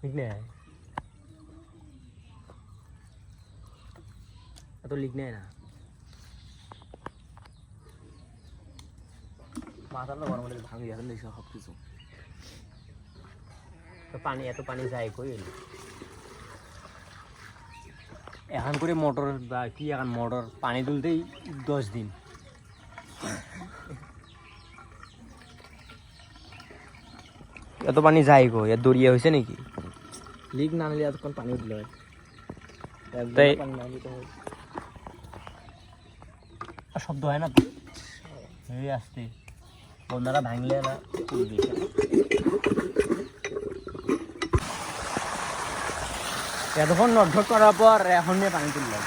ঠিক এত লিক নেই না মাথার তো গরম হলে ভাঙি যাবে না সব কিছু তো পানি এত পানি যায় কই এখন করে মোটর বা কি এখন মোটর পানি তুলতেই দশ দিন এত পানি যায় গো এর দরিয়া হয়েছে নাকি লিক না নিলে এতক্ষণ পানি উঠলে। হয়। তাই- শব্দ হয় না এই আসতে। বন্ধারা ভাঙলে না তুলবি এতক্ষণ নটঢট করার পর এখন নিয়ে পানি তুললাম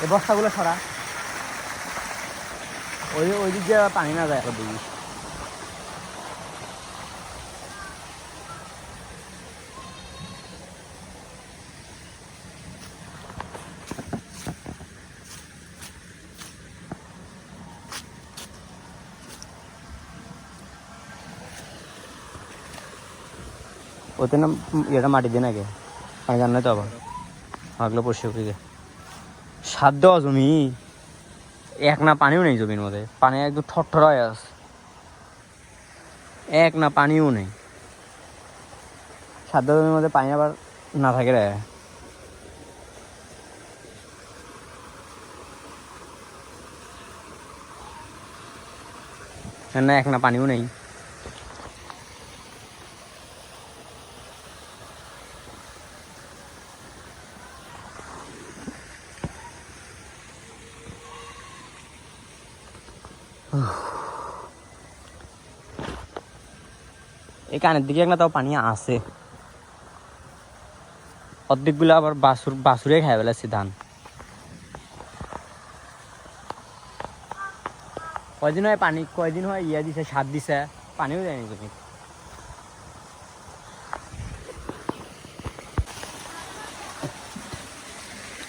এই বস্তাগুলো সরা। ওই ওই দিক দিয়ে পানি না যায় এখন ওতে না এটা মাটি দিয়ে নাকি? পানি জান তো আবার আগলো করে দে। সাত দেওয়া জমি? এক না পানিও নেই জমির মধ্যে। পানি একদম ঠরঠর হয়ে আছে। এক না পানিও নেই। সাত দেওয়া জমির মধ্যে পানি আবার না থাকে রে। না, এক না পানিও নেই। এই কানের দিকে একটা তাও পানি আছে অর্ধেকগুলো আবার বাসুর বাসুরে খাই ফেলেছি ধান কয়দিন হয় পানি কয়দিন হয় ইয়া দিছে সাত দিছে পানিও দেয়নি তুমি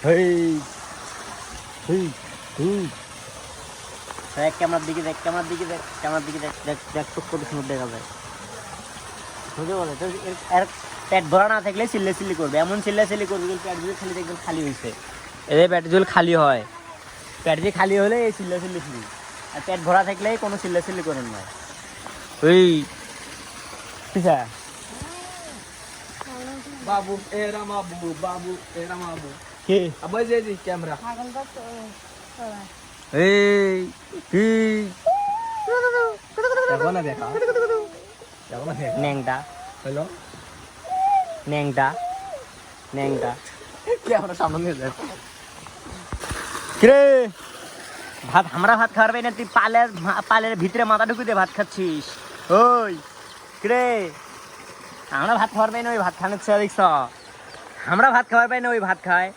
হেই হেই হেই দেখ ক্যামেরার দিকে দেখ ক্যামেরার দিকে দেখ ক্যামেরার দিকে দেখ দেখ দেখ তো কত সুন্দর দেখা যায় বুঝতে বলে? তো এর- পেট ভরা না থাকলে চিল্লে চিল্লি করবে। এমন চিল্লা চিল্লি করবে কিন্তু পেট যদি খালি দেখবেন খালি হয়েছে। এদের পেট যদি খালি হয় পেট যদি খালি হলে এই চিল্লা চিল্লি ফ্রি আর পেট ভরা থাকলে কোনো চিল্লা চিল্লি করেন না। ওই পিছা বাবু এরা বাবু বাবু এরা বাবু কে? আবার যে যে ক্যামেরা। এই কি? দেখো না দেখা। ন্যাংটা ন্যাংটা সামনে নিয়ে কিরে ভাত আমরা ভাত খাওয়ার পাই না তুই পালের পালের ভিতরে মাথা ঢুকে ভাত খাচ্ছিস ওই কিরে আমরা ভাত খাওয়ার পাই না ওই ভাত খানোর দেখছ আমরা ভাত খাওয়ার পাই না ওই ভাত খায়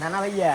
না না ভাইয়া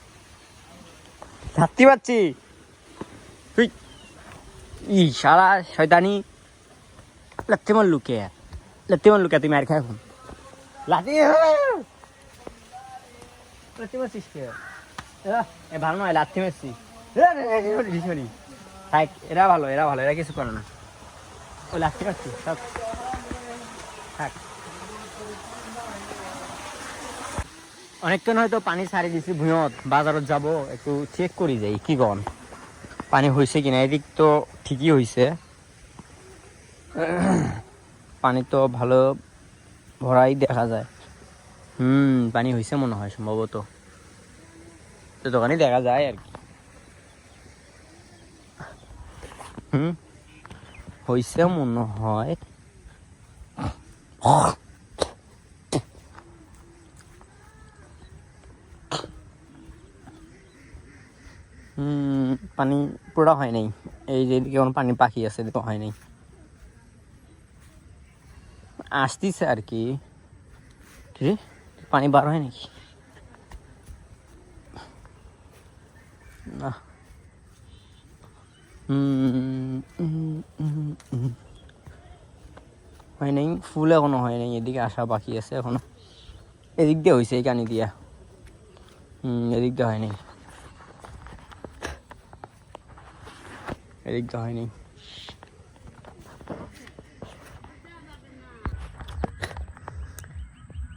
লাত্তি পাচ্ছি তুই ই সারা শয়তানি। লাত্তি মার লুকে লাত্তি মার লুকে তুই মার খাই এখন লাত্তি লাত্তি মারছিস কে ভালো নয় লাত্তি মারছি। থাক, এরা ভালো এরা ভালো, এরা কিছু করে না। ও লাত্তি মারছি, সব। থাক। অনেকক্ষণ হয়তো পানি ছাড়ি দিছি ভুঁয়ত বাজারত যাব, একটু চেক করি যাই, কি গন পানি হয়েছে কিনা এদিক তো ঠিকই হয়েছে পানি তো ভালো ভরাই দেখা যায়। হুম, পানি হয়েছে মনে হয় সম্ভবত তো দোকানে দেখা যায় আর কি। হুম হয়েছে মনে হয় হুম পানি পুরোটা হয় নাই। এই যে এদিকে কোনো পানি পাখি আছে এদিকে হয় নাই। আসতিছে আর কি? পানি বার হয় নাকি? না। হয় নাই, ফুল এখনও হয় নাই, এদিকে আসা বাকি আছে এখনও। এদিক দিয়ে হয়েছে এই কানি দিয়া। হুম এদিক দিয়ে হয় নাই। এদিক দিয়ে হয় নাই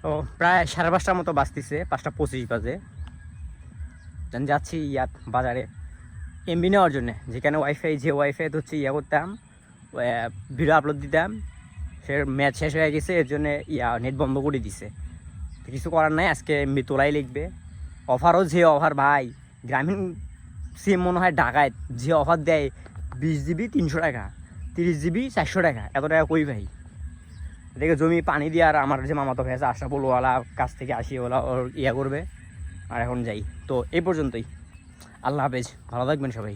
ও, প্রায় সাড়ে পাঁচটার মতো বাজতেছে, পাঁচটা পঁচিশ বাজে। যাচ্ছি ইয়াত বাজারে। এমবি নেওয়ার জন্য, যেখানে ওয়াইফাই যে ওয়াইফাই হচ্ছে ইয়া করতাম ভিডিও আপলোড দিতাম, সে ম্যাচ শেষ হয়ে গেছে, এর জন্য ইয়া নেট বন্ধ করে দিছে। কিছু করার নাই, আজকে এমবি তোলাই লিখবে অফারও যে অফার ভাই, গ্রামীণ সিম মনে হয় ঢাকায়, যে অফার দেয় বিশ জিবি তিনশো টাকা, তিরিশ জিবি চারশো টাকা, এত টাকা কই ভাই এদিকে জমি পানি দিয়ে আর আমার যে মামাতো আছে আশা ওয়ালা কাছ থেকে আসি, ওলা ওর ইয়া করবে। আর এখন যাই। তো এই পর্যন্তই। আল্লাহ হাফেজ। ভালো থাকবেন সবাই।